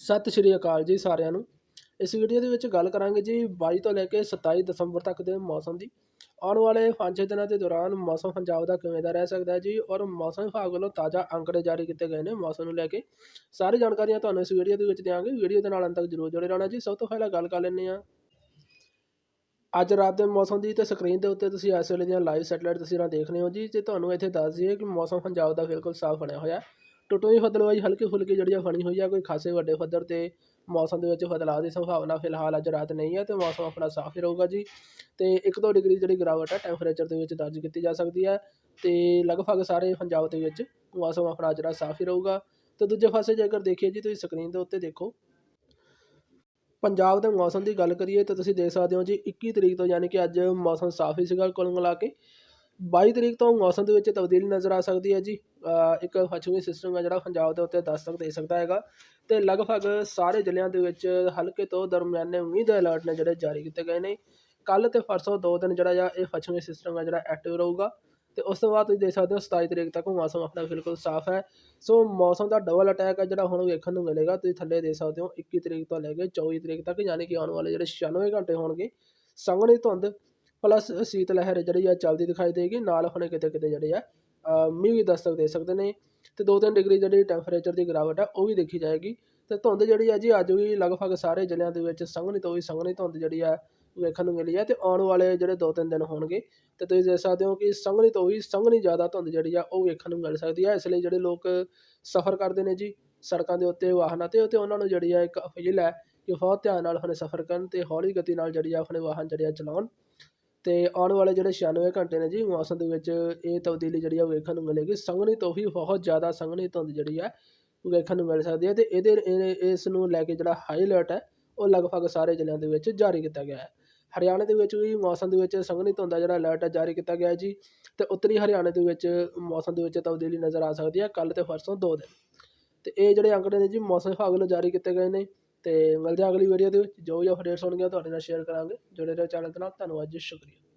ਸਤਿ ਸ਼੍ਰੀ ਅਕਾਲ ਜੀ ਸਾਰਿਆਂ ਨੂੰ। ਇਸ ਵੀਡੀਓ ਦੇ ਵਿੱਚ ਗੱਲ ਕਰਾਂਗੇ ਜੀ 22 ਤੋਂ ਲੈ ਕੇ 27 ਦਸੰਬਰ ਤੱਕ ਦੇ ਮੌਸਮ ਦੀ। ਆਉਣ ਵਾਲੇ 5-6 ਦਿਨਾਂ ਦੇ ਦੌਰਾਨ ਮੌਸਮ ਪੰਜਾਬ ਦਾ ਕਿਵੇਂ ਦਾ ਰਹਿ ਸਕਦਾ ਹੈ ਜੀ ਔਰ ਮੌਸਮ ਵਿਭਾਗ ਵੱਲੋਂ ਤਾਜ਼ਾ ਅੰਕੜੇ ਜਾਰੀ ਕੀਤੇ ਗਏ ਨੇ ਮੌਸਮ ਨੂੰ ਲੈ ਕੇ। ਸਾਰੀ ਜਾਣਕਾਰੀਆਂ ਤੁਹਾਨੂੰ ਇਸ ਵੀਡੀਓ ਦੇ ਵਿੱਚ ਦਿਆਂਗੇ। ਵੀਡੀਓ ਦੇ ਨਾਲ ਅੰਤ ਤੱਕ ਜਰੂਰ ਜੁੜੇ ਰਹਿਣਾ ਜੀ। ਸਭ ਤੋਂ ਪਹਿਲਾਂ ਗੱਲ ਕਰ ਲੈਂਦੇ ਹਾਂ। ਅੱਜ ਰਾਤ ਦੇ ਮੌਸਮ ਦੀ ਤੇ ਸਕਰੀਨ ਦੇ ਉੱਤੇ ਤੁਸੀਂ ਇਸ ਵੇਲੇ ਦੀਆਂ ਲਾਈਵ ਸੈਟਲਾਈਟ ਤਸਵੀਰਾਂ ਦੇਖ ਰਹੇ ਹੋ ਜੀ। ਤੇ ਤੁਹਾਨੂੰ ਇੱਥੇ ਦੱਸ ਦਈਏ ਕਿ ਮੌਸਮ ਪੰਜਾਬ ਦਾ ਬਿਲਕੁਲ ਸਾਫ਼ ਬਣਿਆ ਹੋਇਆ ਟੁੱਟਵੀਂ ਫਤਲਵਾਈ ਹਲਕੀ ਫੁਲਕੀ ਜਿਹੜੀ ਆ ਬਣੀ ਹੋਈ ਆ ਕੋਈ ਖਾਸੇ ਵੱਡੇ ਪੱਧਰ ਤੇ ਮੌਸਮ ਦੇ ਵਿੱਚ ਬਦਲਾਅ ਦੀ ਸੰਭਾਵਨਾ ਫਿਲਹਾਲ ਅੱਜ ਰਾਤ ਨਹੀਂ ਹੈ ਤੇ ਮੌਸਮ ਆਪਣਾ ਸਾਫ਼ ਹੀ ਰਹੂਗਾ ਜੀ। ਤੇ 1-2 ਡਿਗਰੀ ਜਿਹੜੀ ਗਿਰਾਵਟ ਹੈ ਟੈਂਪਰੇਚਰ ਦੇ ਵਿੱਚ ਦਰਜ ਕੀਤੀ ਜਾ ਸਕਦੀ ਹੈ ਤੇ ਲਗਭਗ ਸਾਰੇ ਪੰਜਾਬ ਦੇ ਵਿੱਚ ਮੌਸਮ ਆਪਣਾ ਜਿਹੜਾ ਸਾਫ਼ ਹੀ ਰਹੂਗਾ। ਤੇ ਦੂਜੇ ਪਾਸੇ ਜੇਕਰ ਦੇਖੀਏ ਜੀ, ਤੁਸੀਂ ਸਕਰੀਨ ਦੇ ਉੱਤੇ ਦੇਖੋ। ਪੰਜਾਬ ਦੇ ਮੌਸਮ ਦੀ ਗੱਲ ਕਰੀਏ ਤਾਂ ਤੁਸੀਂ ਦੇਖ ਸਕਦੇ ਹੋ ਜੀ 21 ਤਰੀਕ ਤੋਂ ਯਾਨੀ ਕਿ ਅੱਜ ਮੌਸਮ ਸਾਫ਼ ਹੀ ਸੀਗਾ ਕੁੱਲ ਮਿਲਾ ਕੇ। ਬਾਈ ਤਰੀਕ ਤੋਂ ਮੌਸਮ ਦੇ ਵਿੱਚ ਤਬਦੀਲੀ ਨਜ਼ਰ ਆ ਸਕਦੀ ਹੈ ਜੀ। ਇੱਕ ਪੱਛਮੀ ਸਿਸਟਮ ਹੈ ਜਿਹੜਾ ਪੰਜਾਬ ਦੇ ਉੱਤੇ ਦਸਤਕ ਦੇ ਸਕਦਾ ਹੈਗਾ। ਅਤੇ ਲਗਭਗ ਸਾਰੇ ਜ਼ਿਲ੍ਹਿਆਂ ਦੇ ਵਿੱਚ ਹਲਕੇ ਤੋਂ ਦਰਮਿਆਨੇ ਮੀਂਹ ਦੇ ਅਲਰਟ ਨੇ ਜਿਹੜੇ ਜਾਰੀ ਕੀਤੇ ਗਏ ਨੇ। ਕੱਲ੍ਹ ਅਤੇ ਪਰਸੋਂ ਦੋ ਦਿਨ ਜਿਹੜਾ ਆ, ਇਹ ਪੱਛਮੀ ਸਿਸਟਮ ਹੈ ਜਿਹੜਾ ਐਕਟਿਵ ਰਹੇਗਾ। ਅਤੇ ਉਸ ਤੋਂ ਬਾਅਦ ਤੁਸੀਂ ਦੇਖ ਸਕਦੇ ਹੋ 27 ਤਰੀਕ ਤੱਕ ਮੌਸਮ ਆਪਣਾ ਬਿਲਕੁਲ ਸਾਫ਼ ਹੈ। ਸੋ ਮੌਸਮ ਦਾ ਡਬਲ ਅਟੈਕ ਹੈ ਜਿਹੜਾ ਹੁਣ ਵੇਖਣ ਨੂੰ ਮਿਲੇਗਾ। ਤੁਸੀਂ ਥੱਲੇ ਦੇਖ ਸਕਦੇ ਹੋ 21 ਤਰੀਕ ਤੋਂ ਲੈ ਕੇ 24 ਤਰੀਕ ਤੱਕ, ਯਾਨੀ ਕਿ ਆਉਣ ਵਾਲੇ ਜਿਹੜੇ 96 ਘੰਟੇ ਹੋਣਗੇ, ਸੰਘਣੀ ਧੁੰਦ ਪਲੱਸ ਸੀਤ ਲਹਿਰ ਜਿਹੜੀ ਆ ਚੱਲਦੀ ਦਿਖਾਈ ਦੇਗੀ, ਨਾਲ ਹੁਣੇ ਕਿਤੇ ਕਿਤੇ ਜਿਹੜੇ ਆ ਮੀਂਹ ਵੀ ਦਸਤਕ ਦੇ ਸਕਦੇ ਨੇ, ਤੇ 2-3 ਡਿਗਰੀ ਜਿਹੜੀ ਟੈਂਪਰੇਚਰ ਦੀ ਗਿਰਾਵਟ ਆ, ਉਹ ਵੀ ਦੇਖੀ ਜਾਏਗੀ। ਤੇ ਧੁੰਦ ਜਿਹੜੀ ਆ ਜੀ, ਅੱਜ ਵੀ ਲਗਭਗ ਸਾਰੇ ਜ਼ਿਲ੍ਹਿਆਂ ਦੇ ਵਿੱਚ ਸੰਘਣੀ ਤੋਂ ਵੀ ਸੰਘਣੀ ਧੁੰਦ ਜਿਹੜੀ ਆ ਵੇਖਣ ਨੂੰ ਮਿਲੀ ਹੈ ਤੇ ਆਉਣ ਵਾਲੇ ਜਿਹੜੇ 2-3 ਦਿਨ ਹੋਣਗੇ, ਤੇ ਤੁਸੀਂ ਦੇਖ ਸਕਦੇ ਹੋ ਕਿ ਸੰਘਣੀ ਤੋਂ ਵੀ ਸੰਘਣੀ ਜ਼ਿਆਦਾ ਧੁੰਦ ਜਿਹੜੀ ਆ, ਉਹ ਵੇਖਣ ਨੂੰ ਮਿਲ ਸਕਦੀ ਹੈ ਇਸ ਲਈ ਜਿਹੜੇ ਲੋਕ ਸਫ਼ਰ ਕਰਦੇ ਨੇ ਜੀ, ਸੜਕਾਂ ਦੇ ਉੱਤੇ, ਵਾਹਨਾਂ ਤੇ ਤੇ ਉਹਨਾਂ ਨੂੰ ਜਿਹੜੀ ਆ ਇੱਕ ਅਪੀਲ ਹੈ ਕਿ ਬਹੁਤ ਧਿਆਨ ਨਾਲ ਆਪਣੇ ਸਫ਼ਰ ਕਰਨ ਤੇ ਹੌਲੀ ਗਤੀ ਨਾਲ ਜਿਹੜੀ ਆ, ਆਪਣੇ ਵਾਹਨ ਜਿਹੜੇ ਆ ਚਲਾਉਣ। ਅਤੇ ਆਉਣ ਵਾਲੇ ਜਿਹੜੇ 96 ਘੰਟੇ ਨੇ ਜੀ ਮੌਸਮ ਦੇ ਵਿੱਚ, ਇਹ ਤਬਦੀਲੀ ਜਿਹੜੀ ਆ ਉਹ ਵੇਖਣ ਨੂੰ ਮਿਲੇਗੀ। ਸੰਘਣੀ ਤੋਂ ਹੀ ਬਹੁਤ ਜ਼ਿਆਦਾ ਸੰਘਣੀ ਧੁੰਦ ਜਿਹੜੀ ਆ ਵੇਖਣ ਨੂੰ ਮਿਲ ਸਕਦੀ ਹੈ ਅਤੇ ਇਹਦੇ ਇਹ- ਇਸ ਨੂੰ ਲੈ ਕੇ ਜਿਹੜਾ ਹਾਈ ਅਲਰਟ ਹੈ ਉਹ ਲਗਭਗ ਸਾਰੇ ਜ਼ਿਲ੍ਹਿਆਂ ਦੇ ਵਿੱਚ ਜਾਰੀ ਕੀਤਾ ਗਿਆ ਹੈ। ਹਰਿਆਣਾ ਦੇ ਵਿੱਚ ਵੀ ਮੌਸਮ ਦੇ ਵਿੱਚ ਸੰਘਣੀ ਧੁੰਦ ਦਾ ਜਿਹੜਾ ਅਲਰਟ ਹੈ ਜਾਰੀ ਕੀਤਾ ਗਿਆ ਜੀ ਅਤੇ ਉੱਤਰੀ ਹਰਿਆਣਾ ਦੇ ਵਿੱਚ ਮੌਸਮ ਦੇ ਵਿੱਚ ਤਬਦੀਲੀ ਨਜ਼ਰ ਆ ਸਕਦੀ ਹੈ ਕੱਲ੍ਹ ਤੇ ਪਰਸੋਂ ਦੋ ਦਿਨ। ਅਤੇ ਇਹ ਜਿਹੜੇ ਅੰਕੜੇ ਨੇ ਜੀ ਮੌਸਮ ਵਿਭਾਗ ਵੱਲੋਂ ਜਾਰੀ ਕੀਤੇ ਗਏ ਨੇ। ਅਤੇ ਮਿਲਦੇ ਹਾਂ ਅਗਲੀ ਵੀਡੀਓ ਦੇ ਵਿੱਚ। ਜੋ ਜੋ ਅਪਡੇਟਸ ਹੋਣਗੀਆਂ ਤੁਹਾਡੇ ਨਾਲ ਸ਼ੇਅਰ ਕਰਾਂਗੇ। ਜੁੜੇ ਰਹੋ ਚੈਨਲ ਦੇ ਨਾਲ। ਧੰਨਵਾਦ ਜੀ, ਸ਼ੁਕਰੀਆ।